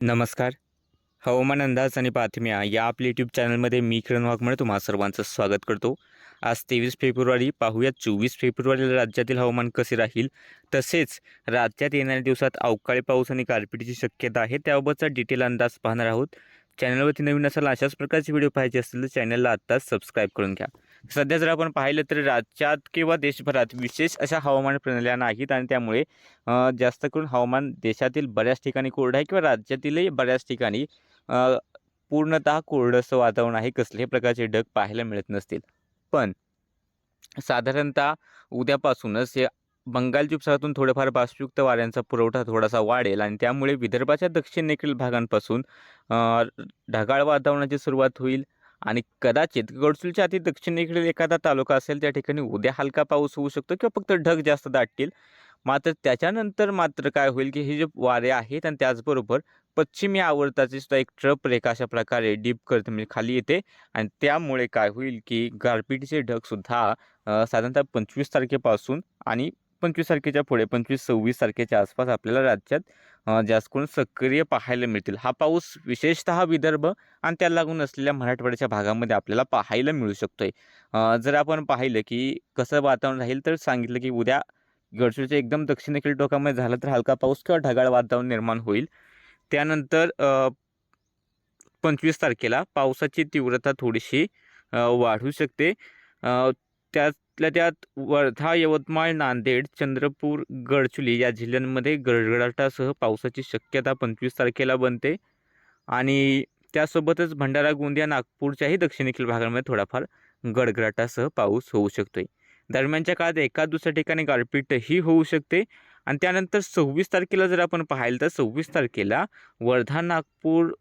नमस्कार. हवामान अंदाज आणि बातम्या या आपल्या यूट्यूब चॅनलमध्ये मी किरण वाघमळे तुम्हा सर्वांचं स्वागत करतो. आज तेवीस फेब्रुवारी पाहूया चोवीस फेब्रुवारीला राज्यातील हवामान कसे राहील? तसेच राज्यात येणाऱ्या दिवसात अवकाळी पाऊस आणि गारपिटीची शक्यता आहे त्याबाबतचा डिटेल अंदाज पाहणार आहोत. चॅनलवरती नवीन असाल अशाच प्रकारचे व्हिडिओ पाहिजे असतील तर चॅनलला आत्ताच सबस्क्राईब करून घ्या. सध्या जर आपण पाहिलं तर राज्यात किंवा देशभरात विशेष अशा हवामान प्रणाल्या नाहीत आणि त्यामुळे जास्त करून हवामान देशातील बऱ्याच ठिकाणी कोरडं आहे किंवा राज्यातीलही बऱ्याच ठिकाणी पूर्णतः कोरडंसं वातावरण आहे. कसल्याही प्रकारचे ढग पाहायला मिळत नसतील. पण साधारणतः उद्यापासूनच हे बंगालच्या उपसागरातून थोडेफार बाष्पयुक्त वाऱ्यांचा पुरवठा थोडासा वाढेल आणि त्यामुळे विदर्भाच्या दक्षिणेकडील भागांपासून ढगाळ वातावरणाची सुरुवात होईल. आणि कदाचित गडचुलच्या अति दक्षिणेकडील एखादा तालुका असेल त्या ठिकाणी उद्या हलका पाऊस होऊ शकतो किंवा फक्त ढग जास्त दाटतील. मात्र त्याच्यानंतर मात्र काय होईल की हे जे वारे आहेत आणि त्याचबरोबर पश्चिमी आवर्ताची सुद्धा एक ट्रप रेखा अशा प्रकारे डीप करते म्हणजे खाली येते. आणि त्यामुळे काय होईल की गारपिटीचे ढगसुद्धा साधारणतः पंचवीस तारखेपासून आणि पंचवीस तारखेच्या पुढे पंचवीस सव्वीस तारखेच्या आसपास आपल्याला राज्यात जास्त करून सक्रिय पाहायला मिळतील. हा पाऊस विशेषतः विदर्भ आणि त्याला लागून असलेल्या मराठवाड्याच्या भागामध्ये आपल्याला पाहायला मिळू शकतो आहे जर आपण पाहिलं की कसं वातावरण राहील तर सांगितलं की उद्या गडचिरोलीच्या एकदम दक्षिणेकडील टोकामध्ये झालं तर हलका पाऊस किंवा ढगाळ वातावरण निर्माण होईल. त्यानंतर पंचवीस तारखेला पावसाची तीव्रता थोडीशी वाढू शकते. त्यातल्या त्यात वर्धा यवतमाळ नांदेड चंद्रपूर गडचुली या जिल्ह्यांमध्ये गडगडाटासह पावसाची शक्यता पंचवीस तारखेला बनते. आणि त्यासोबतच भंडारा गोंदिया नागपूरच्याही दक्षिणेकडील भागांमध्ये थोडाफार गडगडाटासह पाऊस होऊ शकतोय. दरम्यानच्या काळात एका दुसऱ्या ठिकाणी गारपीटही होऊ शकते. आणि त्यानंतर सव्वीस तारखेला जर आपण पाहिलं तर सव्वीस तारखेला वर्धा नागपूर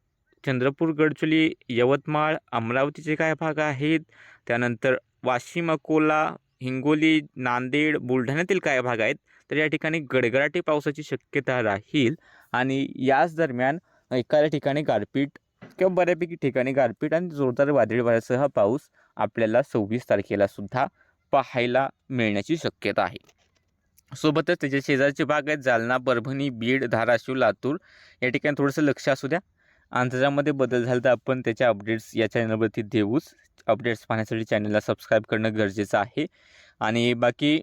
चंद्रपूर गडचुली यवतमाळ अमरावतीचे काय भाग आहेत? त्यानंतर वाशिम अकोला हिंगोली नांदेड बुलढाण्यातील काय भाग आहेत. तर या ठिकाणी गडगडाटी पावसाची शक्यता राहील आणि याच दरम्यान एखाद्या ठिकाणी गारपीट किंवा बऱ्यापैकी ठिकाणी गारपीट आणि जोरदार वादळी वाऱ्यासह पाऊस आपल्याला सव्वीस तारखेला सुद्धा पाहायला मिळण्याची शक्यता आहे. सोबतच त्याच्या शेजारचे भाग आहेत. जालना परभणी बीड धाराशिव लातूर. या ठिकाणी थोडंसं लक्ष असू द्या. अंतरामध्ये बदल झाला तर आपण त्याच्या अपडेट्स या चॅनलवरती देऊच. अपडेट्स पाहण्यासाठी चॅनलला सबस्क्राईब करणं गरजेचं आहे. आणि बाकी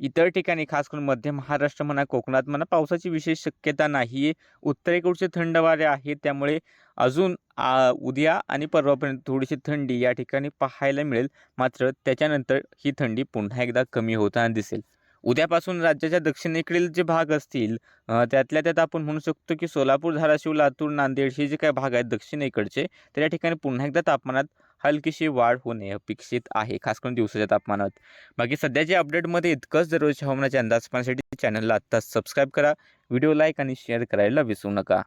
इतर ठिकाणी खास करून मध्य महाराष्ट्र म्हणा कोकणात म्हणा पावसाची विशेष शक्यता नाही आहे उत्तरेकडचे थंड वारे आहेत त्यामुळे अजून आ, उद्या आणि परवापर्यंत थोडीशी थंडी या ठिकाणी पाहायला मिळेल. मात्र त्याच्यानंतर ही थंडी पुन्हा एकदा कमी होताना दिसेल. उद्यापासून राज्याच्या दक्षिणेकडील जे भाग असतील त्यातल्या त्यात आपण म्हणू शकतो की सोलापूर धाराशिव लातूर नांदेड हे जे काही भाग आहेत दक्षिणेकडचे तर या ठिकाणी पुन्हा एकदा तापमानात हलकीशी वाढ होणे अपेक्षित आहे खास करून दिवसाच्या तापमानात. बाकी सध्याच्या अपडेटमध्ये इतकंच. दररोजच्या हवामानाच्या अंदाज पाहण्यासाठी चॅनलला आत्ताच सबस्क्राईब करा. व्हिडिओ लाईक आणि शेअर करायला विसरू नका.